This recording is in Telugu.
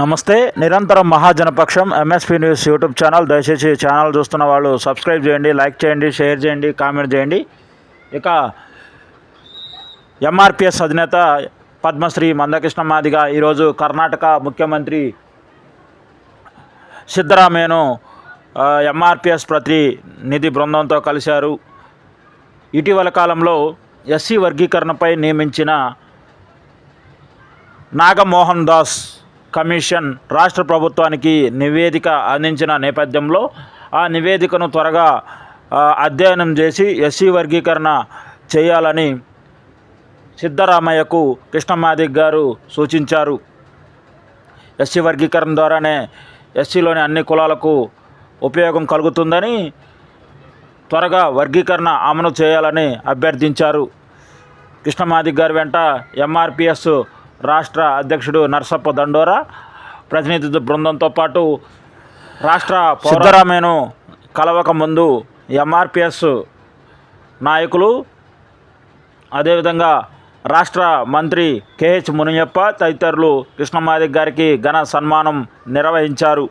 నమస్తే. నిరంతరం మహాజనపక్షం ఎంఎస్పీ న్యూస్ యూట్యూబ్ ఛానల్. దయచేసి ఛానల్ చూస్తున్న వాళ్ళు సబ్స్క్రైబ్ చేయండి లైక్ చేయండి షేర్ చేయండి కామెంట్ చేయండి. ఇక ఎంఆర్పిఎస్ అధినేత పద్మశ్రీ మందకృష్ణ మాదిగ ఈరోజు కర్ణాటక ముఖ్యమంత్రి సిద్ధరామయ్యను ఎంఆర్పిఎస్ ప్రతినిధి బృందంతో కలిశారు. ఇటీవల కాలంలో ఎస్సీ వర్గీకరణపై నియమించిన నాగమోహన్ దాస్ కమిషన్ రాష్ట్ర ప్రభుత్వానికి నివేదిక అందించిన నేపథ్యంలో ఆ నివేదికను త్వరగా అధ్యయనం చేసి ఎస్సీ వర్గీకరణ చేయాలని సిద్ధరామయ్యకు కృష్ణమాదిక్ గారు సూచించారు. ఎస్సీ వర్గీకరణ ద్వారానే ఎస్సీలోని అన్ని కులాలకు ఉపయోగం కలుగుతుందని త్వరగా వర్గీకరణ అమలు చేయాలని అభ్యర్థించారు. కృష్ణమాదిక్ గారి వెంట ఎంఆర్పిఎస్ రాష్ట్ర అధ్యక్షుడు నర్సప్ప దండోరా ప్రతినిధి బృందంతో పాటు రాష్ట్ర సిద్ధరామయ్యను కలవక ముందు ఎంఆర్పిఎస్ నాయకులు అదేవిధంగా రాష్ట్ర మంత్రి కేహెచ్ మునియప్ప తదితరులు కృష్ణమాదిక్ గారికి ఘన సన్మానం నిర్వహించారు.